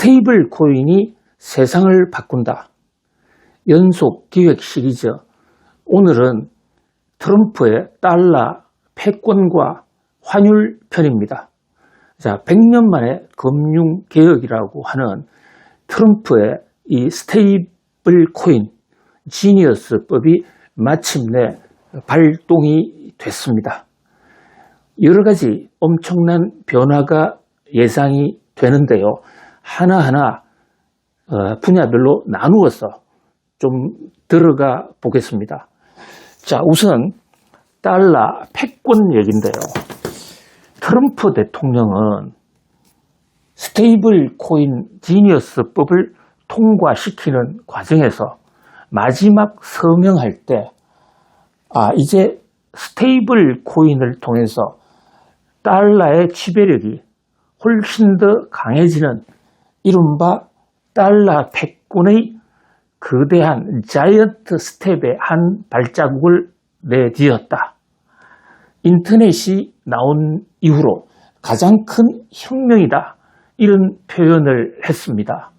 스테이블 코인이 세상을 바꾼다. 연속 기획 시리즈. 오늘은 트럼프의 달러 패권과 환율 편입니다. 자, 100년 만에 금융 개혁이라고 하는 트럼프의 이 스테이블 코인 지니어스법이 마침내 발동이 됐습니다. 여러 가지 엄청난 변화가 예상이 되는데요. 하나하나 어, 분야별로 나누어서 좀 들어가 보겠습니다. 자, 우선 달러 패권 얘기인데요. 트럼프 대통령은 스테이블 코인 지니어스 법을 통과시키는 과정에서 마지막 서명할 때, 아, 이제 스테이블 코인을 통해서 달러의 지배력이 훨씬 더 강해지는 이른바 달러 패권의 거대한 자이언트 스텝의 한 발자국을 내디었다. 인터넷이 나온 이후로 가장 큰 혁명이다. 이런 표현을 했습니다.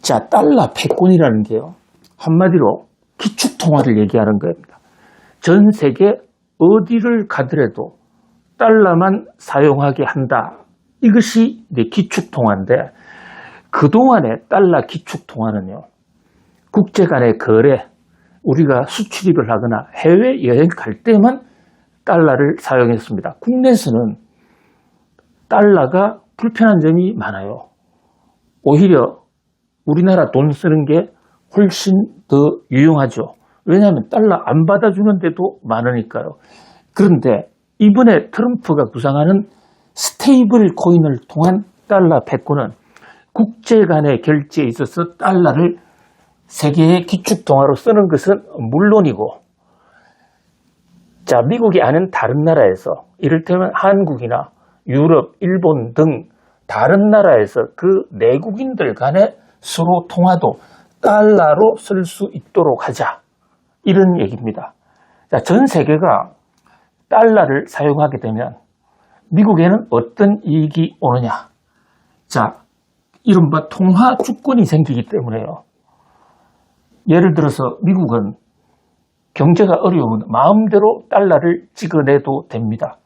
자, 달러 패권이라는 게요. 한마디로 기축통화를 얘기하는 겁니다. 전 세계 어디를 가더라도 달러만 사용하게 한다. 이것이 기축통화인데 그동안의 달러 기축통화는요. 국제 간의 거래, 우리가 수출입을 하거나 해외여행 갈 때만 달러를 사용했습니다. 국내에서는 달러가 불편한 점이 많아요. 오히려 우리나라 돈 쓰는 게 훨씬 더 유용하죠. 왜냐하면 달러 안 받아주는 데도 많으니까요. 그런데 이번에 트럼프가 구상하는 스테이블 코인을 통한 달러 패권은 국제 간의 결제에 있어서 달러를 세계의 기축 통화로 쓰는 것은 물론이고 자 미국이 아닌 다른 나라에서 이를테면 한국이나 유럽, 일본 등 다른 나라에서 그 내국인들 간의 서로 통화도 달러로 쓸 수 있도록 하자 이런 얘기입니다. 자, 전 세계가 달러를 사용하게 되면 미국에는 어떤 이익이 오느냐? 자, 이른바 통화 주권이 생기기 때문에요. 예를 들어서 미국은 경제가 어려우면 마음대로 달러를 찍어내도 됩니다.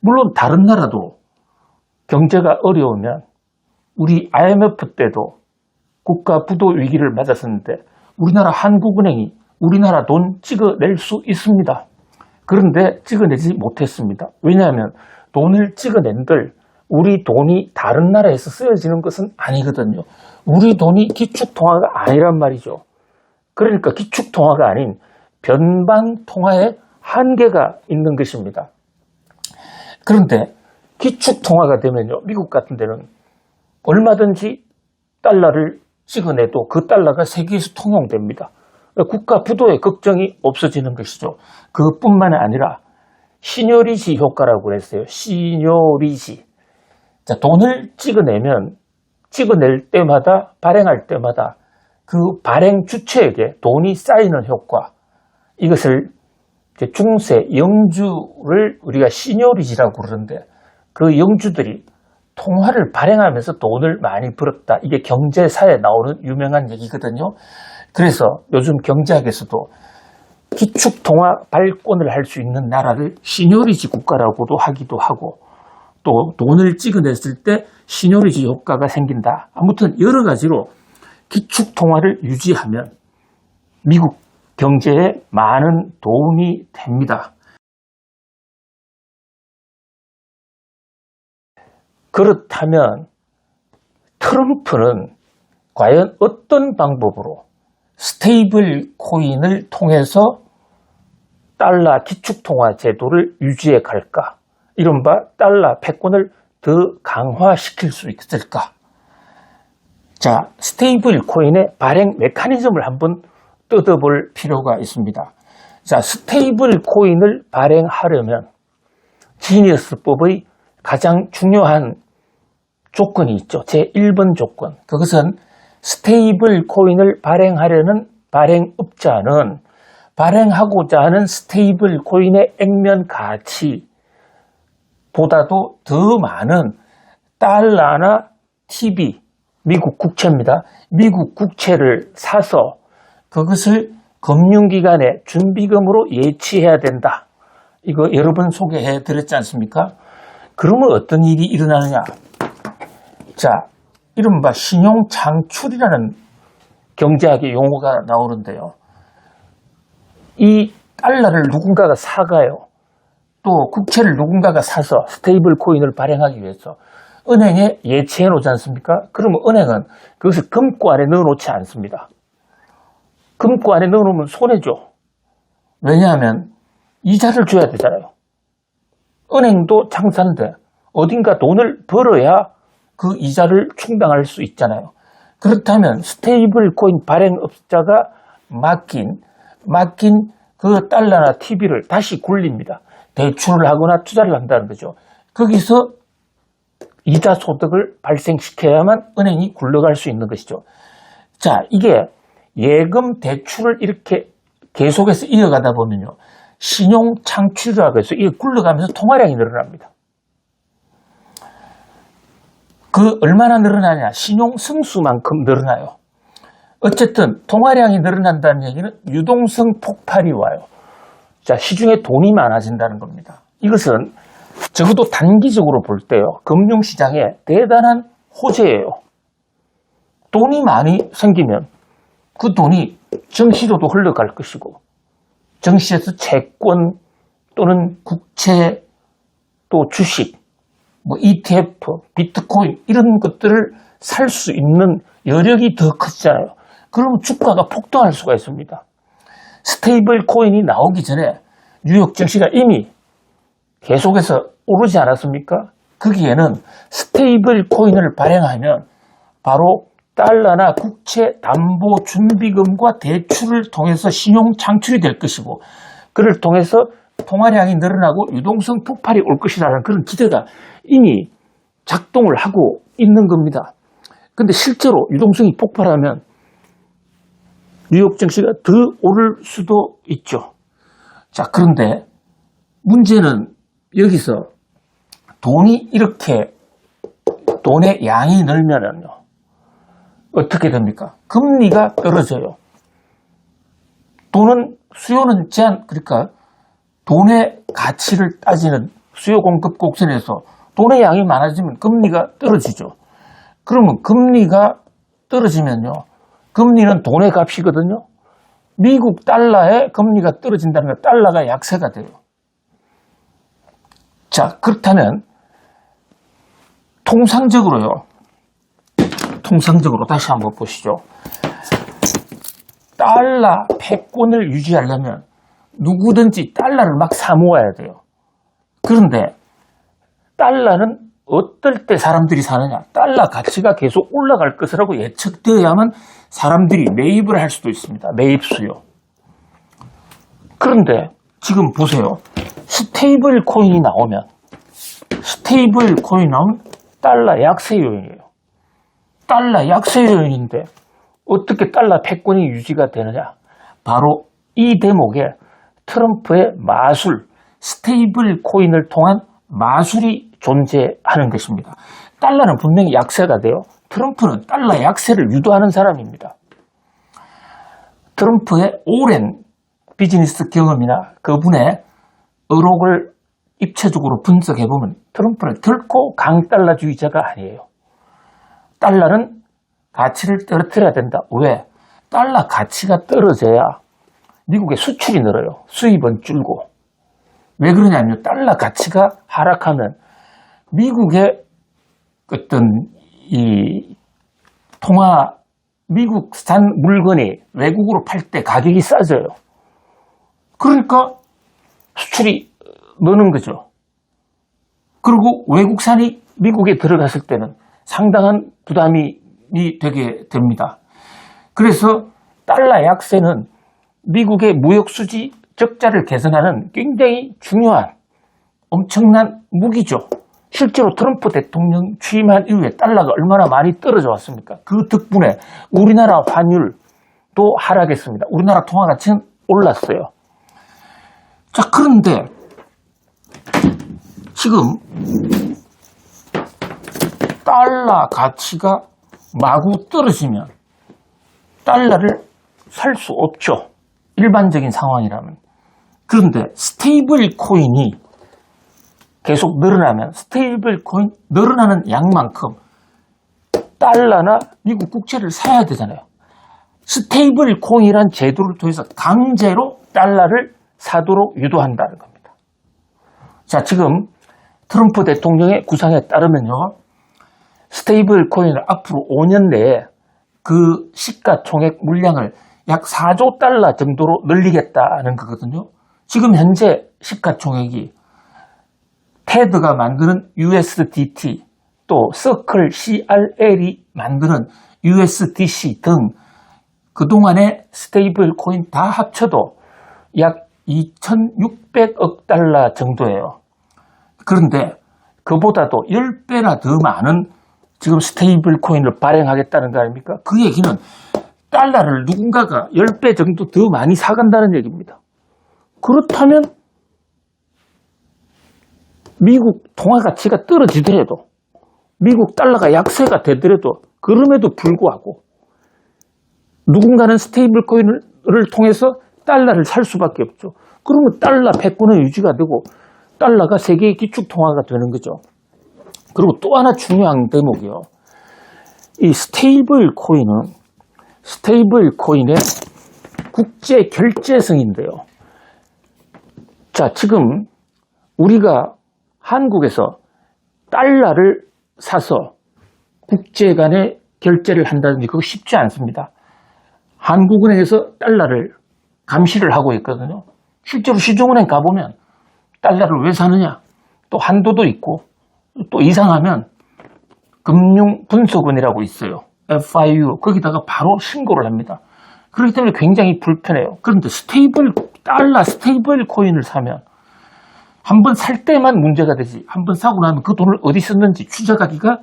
물론 다른 나라도 경제가 어려우면 우리 IMF 때도 국가 부도 위기를 맞았었는데 우리나라 한국은행이 우리나라 돈 찍어낼 수 있습니다. 그런데 찍어내지 못했습니다. 왜냐하면 돈을 찍어낸들 우리 돈이 다른 나라에서 쓰여지는 것은 아니거든요. 우리 돈이 기축통화가 아니란 말이죠. 그러니까 기축통화가 아닌 변방통화에 한계가 있는 것입니다. 그런데 기축통화가 되면요. 미국 같은 데는 얼마든지 달러를 찍어내도 그 달러가 세계에서 통용됩니다. 국가 부도의 걱정이 없어지는 것이죠. 그뿐만 아니라 시뇨리지 효과라고 했어요. 시뇨리지. 자, 돈을 찍어내면 찍어낼 때마다 발행할 때마다 그 발행 주체에게 돈이 쌓이는 효과 이것을 중세 영주를 우리가 시뇨리지라고 그러는데 그 영주들이 통화를 발행하면서 돈을 많이 벌었다. 이게 경제사에 나오는 유명한 얘기거든요. 그래서 요즘 경제학에서도 기축통화 발권을 할 수 있는 나라를 시뇨리지 국가라고도 하기도 하고 또 돈을 찍어냈을 때 시뇨리지 효과가 생긴다. 아무튼 여러 가지로 기축 통화를 유지하면 미국 경제에 많은 도움이 됩니다. 그렇다면 트럼프는 과연 어떤 방법으로 스테이블 코인을 통해서 달러 기축통화 제도를 유지해 갈까? 이른바 달러 패권을 더 강화시킬 수 있을까? 자, 스테이블 코인의 발행 메커니즘을 한번 뜯어볼 필요가 있습니다. 자, 스테이블 코인을 발행하려면 지니어스법의 가장 중요한 조건이 있죠. 제 1번 조건. 그것은 스테이블 코인을 발행하려는 발행업자는 발행하고자 하는 스테이블 코인의 액면 가치 보다도 더 많은 달러나 TV, 미국 국채입니다. 미국 국채를 사서 그것을 금융기관의 준비금으로 예치해야 된다. 이거 여러 번 소개해 드렸지 않습니까? 그러면 어떤 일이 일어나느냐? 자, 이른바 신용 창출이라는 경제학의 용어가 나오는데요. 이 달러를 누군가가 사가요. 또 국채를 누군가가 사서 스테이블 코인을 발행하기 위해서 은행에 예치해 놓지 않습니까? 그러면 은행은 그것을 금고 안에 넣어 놓지 않습니다. 금고 안에 넣어 놓으면 손해죠. 왜냐하면 이자를 줘야 되잖아요. 은행도 장사인데 어딘가 돈을 벌어야 그 이자를 충당할 수 있잖아요. 그렇다면 스테이블 코인 발행업자가 맡긴 맡긴 그 달러나 TV를 다시 굴립니다. 대출을 하거나 투자를 한다는 거죠. 거기서 이자 소득을 발생시켜야만 은행이 굴러갈 수 있는 것이죠. 자, 이게 예금 대출을 이렇게 계속해서 이어가다 보면요. 신용 창출이라고 해서 이게 굴러가면서 통화량이 늘어납니다. 그 얼마나 늘어나냐? 신용 승수만큼 늘어나요. 어쨌든 통화량이 늘어난다는 얘기는 유동성 폭발이 와요. 자, 시중에 돈이 많아진다는 겁니다. 이것은 적어도 단기적으로 볼 때요. 금융시장에 대단한 호재예요. 돈이 많이 생기면 그 돈이 정시로도 흘러갈 것이고 정시에서 채권 또는 국채 또 주식 뭐 ETF, 비트코인 이런 것들을 살 수 있는 여력이 더 커지잖아요. 그러면 주가가 폭등할 수가 있습니다. 스테이블 코인이 나오기 전에 뉴욕 증시가 이미 계속해서 오르지 않았습니까? 거기에는 스테이블 코인을 발행하면 바로 달러나 국채 담보 준비금과 대출을 통해서 신용 창출이 될 것이고 그를 통해서 통화량이 늘어나고 유동성 폭발이 올 것이라는 그런 기대가 이미 작동을 하고 있는 겁니다. 근데 실제로 유동성이 폭발하면 뉴욕 증시가 더 오를 수도 있죠. 자, 그런데 문제는 여기서 돈이 이렇게 돈의 양이 늘면은요. 어떻게 됩니까? 금리가 떨어져요. 돈은 수요는 제한 그러니까 돈의 가치를 따지는 수요 공급 곡선에서 돈의 양이 많아지면 금리가 떨어지죠. 그러면 금리가 떨어지면요. 금리는 돈의 값이거든요. 미국 달러의 금리가 떨어진다는 건 달러가 약세가 돼요. 자, 그렇다면 통상적으로요. 통상적으로 다시 한번 보시죠. 달러 패권을 유지하려면 누구든지 달러를 막 사모아야 돼요. 그런데 달러는 어떨 때 사람들이 사느냐? 달러 가치가 계속 올라갈 것이라고 예측되어야만 사람들이 매입을 할 수도 있습니다. 매입 수요. 그런데 지금 보세요. 스테이블 코인이 나오면 스테이블 코인이 나오면 달러 약세 요인이에요. 달러 약세 요인인데 어떻게 달러 패권이 유지가 되느냐? 바로 이 대목에 트럼프의 마술, 스테이블 코인을 통한 마술이 존재하는 것입니다. 달러는 분명히 약세가 돼요. 트럼프는 달러 약세를 유도하는 사람입니다. 트럼프의 오랜 비즈니스 경험이나 그분의 의록을 입체적으로 분석해보면 트럼프는 결코 강달러주의자가 아니에요. 달러는 가치를 떨어뜨려야 된다. 왜? 달러 가치가 떨어져야 미국의 수출이 늘어요. 수입은 줄고. 왜 그러냐면 달러 가치가 하락하면 미국의 어떤 이 통화 미국산 물건이 외국으로 팔 때 가격이 싸져요. 그러니까 수출이 느는 거죠. 그리고 외국산이 미국에 들어갔을 때는 상당한 부담이 되게 됩니다. 그래서 달러 약세는 미국의 무역 수지 적자를 개선하는 굉장히 중요한 엄청난 무기죠. 실제로 트럼프 대통령 취임한 이후에 달러가 얼마나 많이 떨어져 왔습니까? 그 덕분에 우리나라 환율도 하락했습니다. 우리나라 통화 가치는 올랐어요. 자, 그런데 지금 달러 가치가 마구 떨어지면 달러를 살 수 없죠. 일반적인 상황이라면. 그런데 스테이블 코인이 계속 늘어나면 스테이블 코인 늘어나는 양만큼 달러나 미국 국채를 사야 되잖아요. 스테이블 코인이란 제도를 통해서 강제로 달러를 사도록 유도한다는 겁니다. 자, 지금 트럼프 대통령의 구상에 따르면요. 스테이블 코인을 앞으로 5년 내에 그 시가총액 물량을 약 4조 달러 정도로 늘리겠다는 거거든요. 지금 현재 시가총액이 테드가 만드는 USDT 또 서클 CRL이 만드는 USDC 등 그동안의 스테이블 코인 다 합쳐도 약 2,600억 달러 정도예요. 그런데 그보다도 10배나 더 많은 지금 스테이블 코인을 발행하겠다는 거 아닙니까? 그 얘기는 달러를 누군가가 10배 정도 더 많이 사간다는 얘기입니다. 그렇다면 미국 통화 가치가 떨어지더라도 미국 달러가 약세가 되더라도 그럼에도 불구하고 누군가는 스테이블 코인을 통해서 달러를 살 수밖에 없죠. 그러면 달러 패권은 유지가 되고 달러가 세계의 기축 통화가 되는 거죠. 그리고 또 하나 중요한 대목이요. 이 스테이블 코인은 스테이블 코인의 국제 결제성인데요. 자, 지금 우리가 한국에서 달러를 사서 국제 간에 결제를 한다든지 그거 쉽지 않습니다. 한국은행에서 달러를 감시를 하고 있거든요. 실제로 시중은행 가보면 달러를 왜 사느냐? 또 한도도 있고 또 이상하면 금융분석원이라고 있어요. FIU 거기다가 바로 신고를 합니다. 그렇기 때문에 굉장히 불편해요. 그런데 스테이블 달러 스테이블 코인을 사면 한 번 살 때만 문제가 되지 한 번 사고 나면 그 돈을 어디 썼는지 추적하기가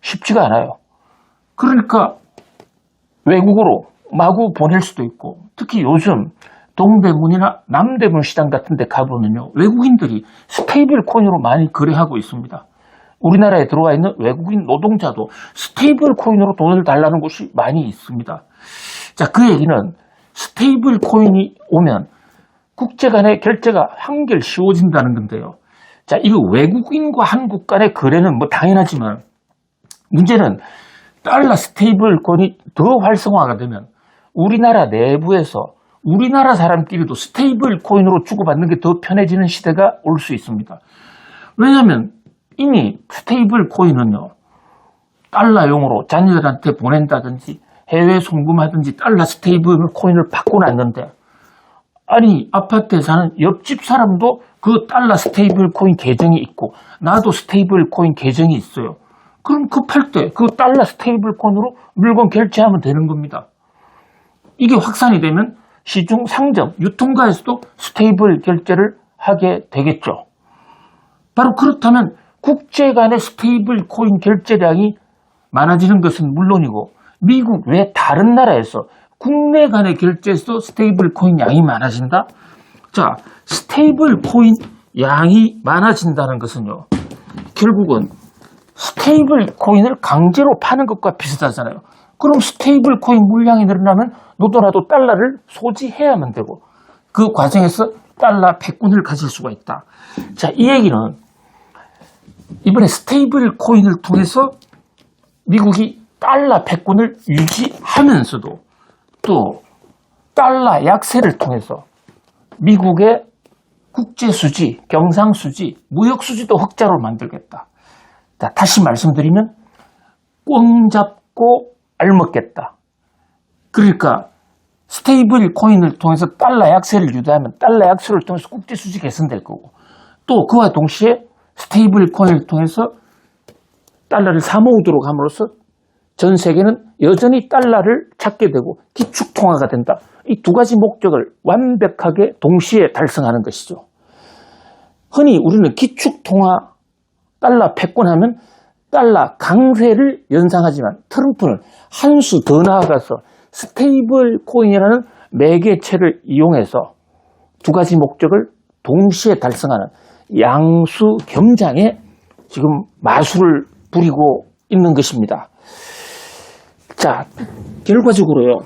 쉽지가 않아요. 그러니까 외국으로 마구 보낼 수도 있고 특히 요즘 동대문이나 남대문 시장 같은 데 가보면요. 외국인들이 스테이블 코인으로 많이 거래하고 있습니다. 우리나라에 들어와 있는 외국인 노동자도 스테이블 코인으로 돈을 달라는 곳이 많이 있습니다. 자, 그 얘기는 스테이블 코인이 오면 국제 간의 결제가 한결 쉬워진다는 건데요. 자, 이거 외국인과 한국 간의 거래는 뭐 당연하지만 문제는 달러 스테이블 코인이 더 활성화가 되면 우리나라 내부에서 우리나라 사람끼리도 스테이블 코인으로 주고받는 게 더 편해지는 시대가 올 수 있습니다. 왜냐하면 이미 스테이블 코인은요, 달러용으로 자녀들한테 보낸다든지 해외 송금하든지 달러 스테이블 코인을 바꿔놨는데, 아니, 아파트에 사는 옆집 사람도 그 달러 스테이블 코인 계정이 있고, 나도 스테이블 코인 계정이 있어요. 그럼 급할 때 그 달러 스테이블 코인으로 물건 결제하면 되는 겁니다. 이게 확산이 되면 시중 상점, 유통가에서도 스테이블 결제를 하게 되겠죠. 바로 그렇다면 국제 간의 스테이블 코인 결제량이 많아지는 것은 물론이고 미국 외 다른 나라에서 국내 간의 결제에서도 스테이블 코인 양이 많아진다? 자, 스테이블 코인 양이 많아진다는 것은요. 결국은 스테이블 코인을 강제로 파는 것과 비슷하잖아요. 그럼 스테이블 코인 물량이 늘어나면 너도나도 달러를 소지해야만 되고 그 과정에서 달러 패권을 가질 수가 있다. 자, 이 얘기는 이번에 스테이블 코인을 통해서 미국이 달러 패권을 유지하면서도 또 달러 약세를 통해서 미국의 국제 수지, 경상 수지, 무역 수지도 흑자로 만들겠다. 자, 다시 말씀드리면 꽝 잡고 알먹겠다. 그러니까 스테이블 코인을 통해서 달러 약세를 유도하면 달러 약세를 통해서 국제 수지 개선될 거고 또 그와 동시에 스테이블 코인을 통해서 달러를 사 모으도록 함으로써 전 세계는 여전히 달러를 찾게 되고 기축 통화가 된다. 이 두 가지 목적을 완벽하게 동시에 달성하는 것이죠. 흔히 우리는 기축 통화 달러 패권하면 달러 강세를 연상하지만 트럼프는 한 수 더 나아가서 스테이블 코인이라는 매개체를 이용해서 두 가지 목적을 동시에 달성하는 양수 겸장에 지금 마술을 부리고 있는 것입니다. 자, 결과적으로요.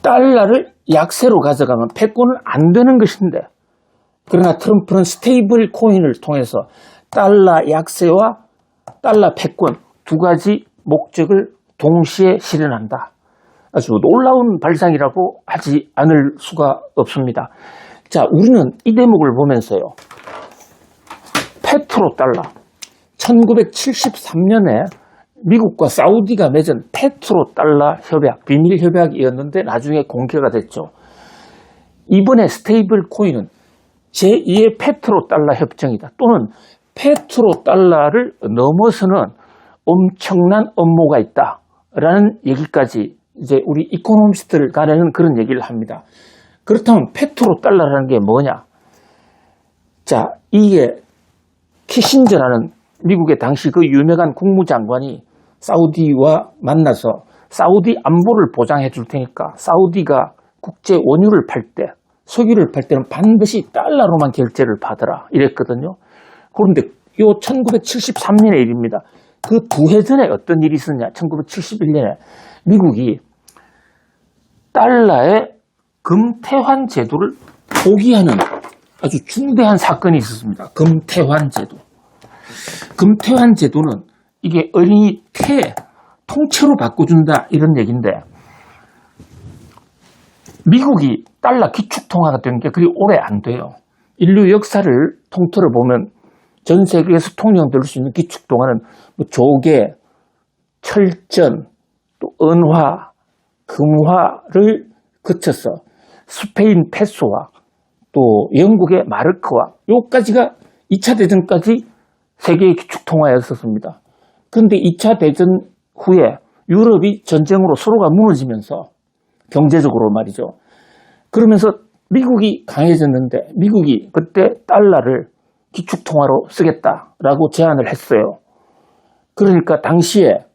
달러를 약세로 가져가면 패권은 안 되는 것인데, 그러나 트럼프는 스테이블 코인을 통해서 달러 약세와 달러 패권 두 가지 목적을 동시에 실현한다. 아주 놀라운 발상이라고 하지 않을 수가 없습니다. 자, 우리는 이 대목을 보면서요. 페트로 달러. 1973년에 미국과 사우디가 맺은 페트로 달러 협약, 비밀 협약이었는데 나중에 공개가 됐죠. 이번에 스테이블 코인은 제2의 페트로 달러 협정이다. 또는 페트로 달러를 넘어서는 엄청난 업무가 있다. 라는 얘기까지 이제 우리 이코노미스트를 가리는 그런 얘기를 합니다. 그렇다면 페트로 달러라는 게 뭐냐? 자, 이게 키신저라는 미국의 당시 그 유명한 국무장관이 사우디와 만나서 사우디 안보를 보장해 줄 테니까 사우디가 국제 원유를 팔 때, 석유를 팔 때는 반드시 달러로만 결제를 받으라 이랬거든요. 그런데 요 1973년의 일입니다. 그 두 해 전에 어떤 일이 있었냐? 1971년에 미국이 달러의 금태환 제도를 포기하는 아주 중대한 사건이 있었습니다. 금태환 제도. 금태환 제도는 이게 어린이 태 통째로 바꿔준다 이런 얘기인데 미국이 달러 기축통화가 된 게 그리 오래 안 돼요. 인류 역사를 통틀어 보면 전 세계에서 통용될 수 있는 기축통화는 뭐 조개, 철전, 또 은화, 금화를 거쳐서 스페인 페소와 또 영국의 마르크와 요까지가 2차 대전까지 세계의 기축통화였었습니다. 그런데 2차 대전 후에 유럽이 전쟁으로 서로가 무너지면서 경제적으로 말이죠. 그러면서 미국이 강해졌는데 미국이 그때 달러를 기축통화로 쓰겠다라고 제안을 했어요. 그러니까 당시에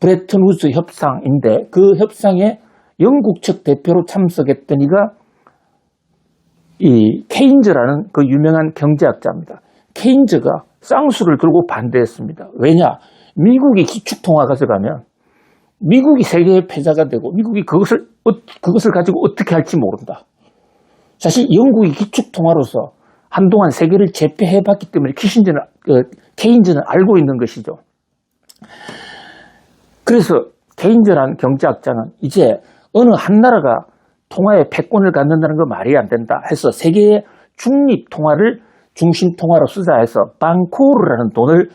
브레튼 우즈 협상인데 그 협상에 영국 측 대표로 참석했던 이가 이 케인즈라는 그 유명한 경제학자입니다. 케인즈가 쌍수를 들고 반대했습니다. 왜냐? 미국이 기축통화 가져가면 미국이 세계의 패자가 되고 미국이 그것을 어- 그것을 가지고 어떻게 할지 모른다. 사실 영국이 기축통화로서 한동안 세계를 제패해봤기 때문에 키신저는 어, 케인즈는 알고 있는 것이죠. 그래서 케인즈라는 경제학자는 이제 어느 한 나라가 통화에 패권을 갖는다는 거 말이 안 된다 해서 세계의 중립 통화를 중심 통화로 쓰자 해서 방코르라는 돈을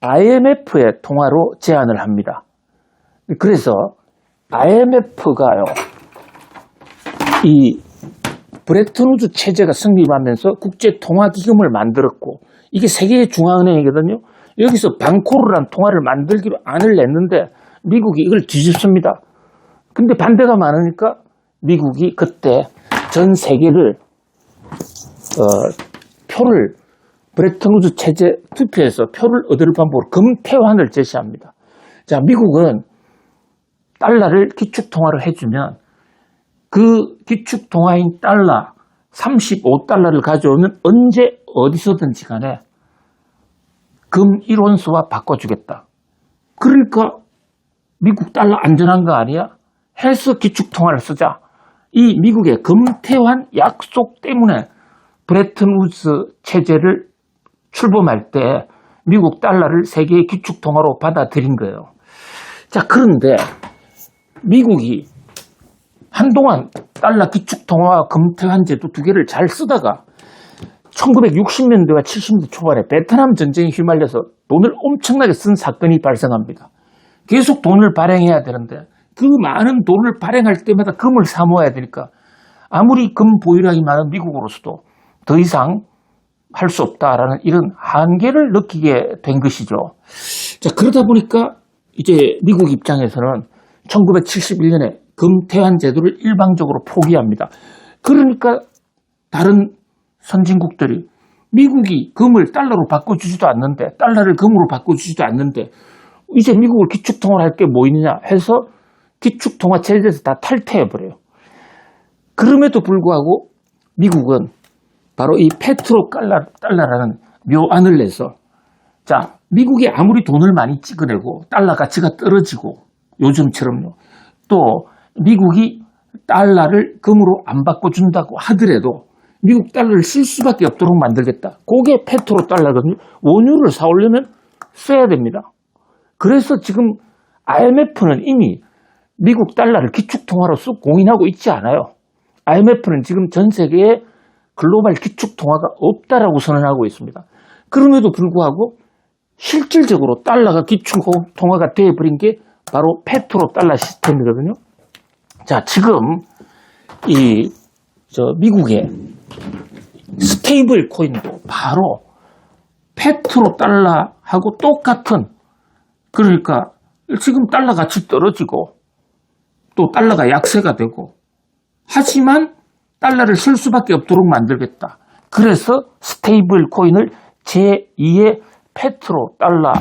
IMF의 통화로 제안을 합니다. 그래서 IMF가요, 이 브레튼우즈 체제가 성립하면서 국제통화기금을 만들었고, 이게 세계의 중앙은행이거든요. 여기서 방코르란 통화를 만들기로 안을 냈는데, 미국이 이걸 뒤집습니다. 근데 반대가 많으니까 미국이 그때 전 세계를 어, 표를 브레튼우즈 체제 투표에서 표를 얻을 방법으로 금태환을 제시합니다. 자, 미국은 달러를 기축통화로 해주면 그 기축통화인 달러 35달러를 가져오면 언제 어디서든지 간에 금 1원수와 바꿔주겠다. 그러니까 미국 달러 안전한 거 아니야? 해서 기축통화를 쓰자. 이 미국의 금태환 약속 때문에 브레튼 우즈 체제를 출범할 때 미국 달러를 세계의 기축통화로 받아들인 거예요. 자, 그런데 미국이 한동안 달러 기축통화와 금태환 제도 두 개를 잘 쓰다가 1960년대와 70년대 초반에 베트남 전쟁에 휘말려서 돈을 엄청나게 쓴 사건이 발생합니다. 계속 돈을 발행해야 되는데 그 많은 돈을 발행할 때마다 금을 사 모아야 되니까 아무리 금 보유량이 많은 미국으로서도 더 이상 할 수 없다라는 이런 한계를 느끼게 된 것이죠. 자, 그러다 보니까 이제 미국 입장에서는 1971년에 금태환 제도를 일방적으로 포기합니다. 그러니까 다른 선진국들이 미국이 금을 달러로 바꿔주지도 않는데, 달러를 금으로 바꿔주지도 않는데, 이제 미국을 기축통화를 할 게 뭐 있느냐 해서 기축통화 체제에서 다 탈퇴해버려요. 그럼에도 불구하고 미국은 바로 이 페트로 달러, 달러라는 묘안을 내서 자 미국이 아무리 돈을 많이 찍어내고 달러 가치가 떨어지고 요즘처럼요 또 미국이 달러를 금으로 안 바꿔준다고 하더라도 미국 달러를 쓸 수밖에 없도록 만들겠다. 그게 페트로 달러거든요. 원유를 사오려면 써야 됩니다. 그래서 지금 IMF는 이미 미국 달러를 기축통화로서 공인하고 있지 않아요. IMF는 지금 전 세계에 글로벌 기축통화가 없다라고 선언하고 있습니다. 그럼에도 불구하고 실질적으로 달러가 기축통화가 되어버린 게 바로 페트로 달러 시스템이거든요. 자, 지금 이 저 미국의 스테이블 코인도 바로 페트로 달러하고 똑같은 그러니까 지금 달러 가치 떨어지고 또 달러가 약세가 되고 하지만 달러를 쓸 수밖에 없도록 만들겠다. 그래서 스테이블 코인을 제2의 페트로 달러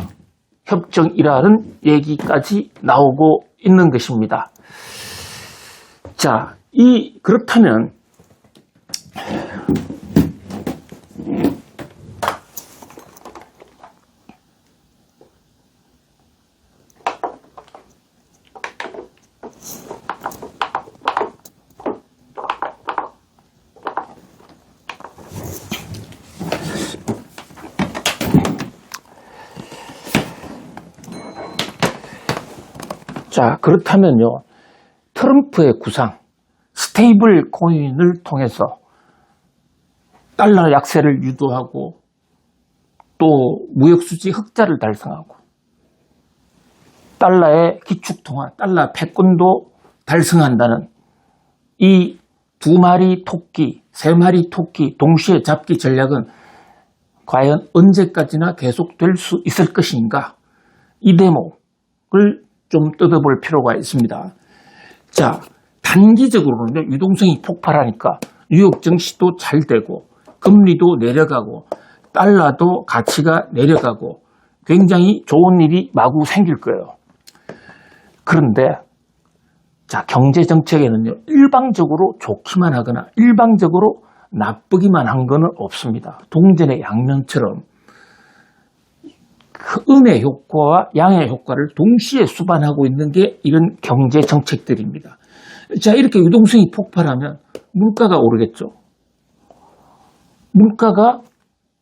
협정이라는 얘기까지 나오고 있는 것입니다. 자, 이 그렇다면 자, 그렇다면요. 트럼프의 구상, 스테이블 코인을 통해서 달러 약세를 유도하고 또 무역수지 흑자를 달성하고 달러의 기축통화, 달러 패권도 달성한다는 이 두 마리 토끼, 세 마리 토끼 동시에 잡기 전략은 과연 언제까지나 계속될 수 있을 것인가? 이 대목을 좀 뜯어볼 필요가 있습니다. 자, 단기적으로는 유동성이 폭발하니까 뉴욕 증시도 잘 되고 금리도 내려가고 달러도 가치가 내려가고 굉장히 좋은 일이 마구 생길 거예요. 그런데 자, 경제 정책에는요. 일방적으로 좋기만 하거나 일방적으로 나쁘기만 한 거는 없습니다. 동전의 양면처럼 그 음의 효과와 양의 효과를 동시에 수반하고 있는 게 이런 경제 정책들입니다. 자, 이렇게 유동성이 폭발하면 물가가 오르겠죠. 물가가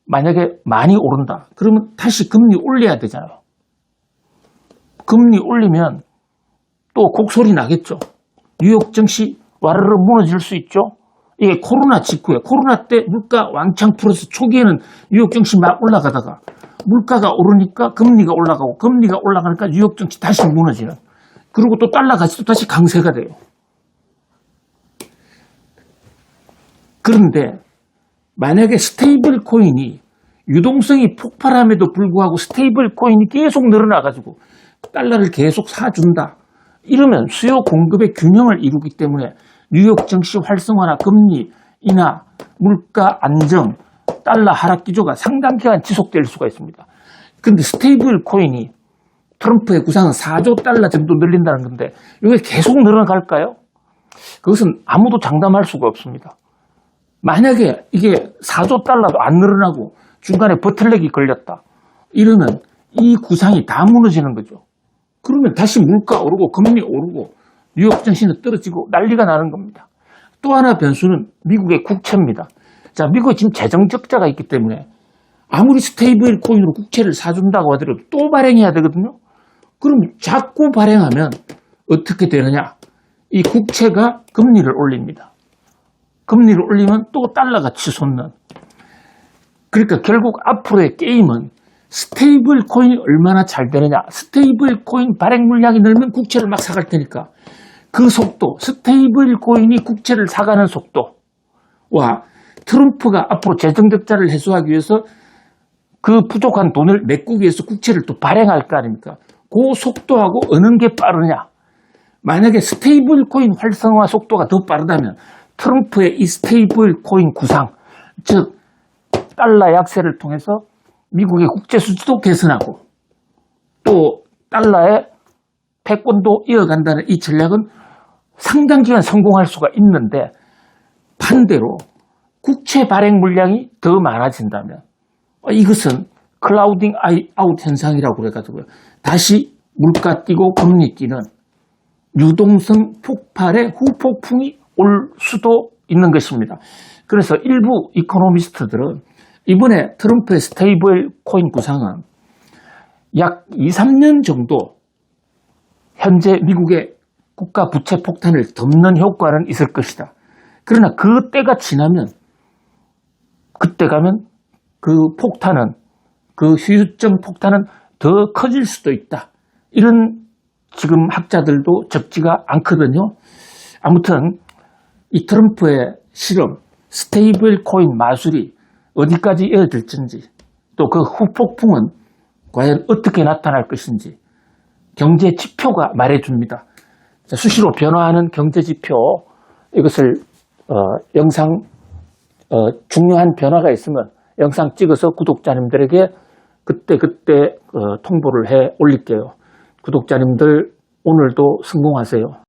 만약에 많이 오른다. 그러면 다시 금리 올려야 되잖아요. 금리 올리면 또 곡소리 나겠죠. 뉴욕 증시 와르르 무너질 수 있죠. 이게 코로나 직후에 코로나 때 물가 왕창 풀어서 초기에는 뉴욕 증시 막 올라가다가 물가가 오르니까 금리가 올라가고 금리가 올라가니까 뉴욕 증시 다시 무너지는 그리고 또 달러 가치도 다시 강세가 돼요. 그런데 만약에 스테이블 코인이 유동성이 폭발함에도 불구하고 스테이블 코인이 계속 늘어나가지고 달러를 계속 사준다. 이러면 수요 공급의 균형을 이루기 때문에 뉴욕 증시 활성화나 금리 인하, 물가 안정, 달러 하락 기조가 상당 기간 지속될 수가 있습니다. 그런데 스테이블 코인이 트럼프의 구상은 4조 달러 정도 늘린다는 건데 이게 계속 늘어갈까요? 그것은 아무도 장담할 수가 없습니다. 만약에 이게 4조 달러도 안 늘어나고 중간에 버틀렉이 걸렸다. 이러면 이 구상이 다 무너지는 거죠. 그러면 다시 물가 오르고 금리 오르고 뉴욕 증시는 떨어지고 난리가 나는 겁니다. 또 하나 변수는 미국의 국채입니다. 자, 미국에 지금 재정 적자가 있기 때문에 아무리 스테이블 코인으로 국채를 사준다고 하더라도 또 발행해야 되거든요. 그럼 자꾸 발행하면 어떻게 되느냐? 이 국채가 금리를 올립니다. 금리를 올리면 또 달러가 치솟는. 그러니까 결국 앞으로의 게임은 스테이블 코인이 얼마나 잘 되느냐. 스테이블 코인 발행 물량이 늘면 국채를 막 사갈 테니까 그 속도, 스테이블 코인이 국채를 사가는 속도 와 트럼프가 앞으로 재정 적자를 해소하기 위해서 그 부족한 돈을 메꾸기 위해서 국채를 또 발행할 거 아닙니까? 그 속도하고 어느 게 빠르냐? 만약에 스테이블 코인 활성화 속도가 더 빠르다면 트럼프의 이 스테이블 코인 구상, 즉 달러 약세를 통해서 미국의 국제 수지도 개선하고 또 달러의 패권도 이어간다는 이 전략은 상당 기간 성공할 수가 있는데 반대로 국채 발행 물량이 더 많아진다면 어, 이것은 클라우딩 아이- 아웃 현상이라고 그래가지고요. 다시 물가 뛰고 금리 뛰는 유동성 폭발의 후폭풍이 올 수도 있는 것입니다. 그래서 일부 이코노미스트들은 이번에 트럼프의 스테이블 코인 구상은 약 2, 3년 정도 현재 미국의 국가 부채 폭탄을 덮는 효과는 있을 것이다. 그러나 그 때가 지나면 그때 가면 그 폭탄은 그 휴유증 폭탄은 더 커질 수도 있다. 이런 지금 학자들도 적지가 않거든요. 아무튼 이 트럼프의 실험, 스테이블 코인 마술이 어디까지 이어질지 또 그 후폭풍은 과연 어떻게 나타날 것인지 경제 지표가 말해줍니다. 자, 수시로 변화하는 경제 지표 이것을 어, 영상 어, 중요한 변화가 있으면 영상 찍어서 구독자님들에게 그때 그때 어, 통보를 해 올릴게요. 구독자님들 오늘도 성공하세요.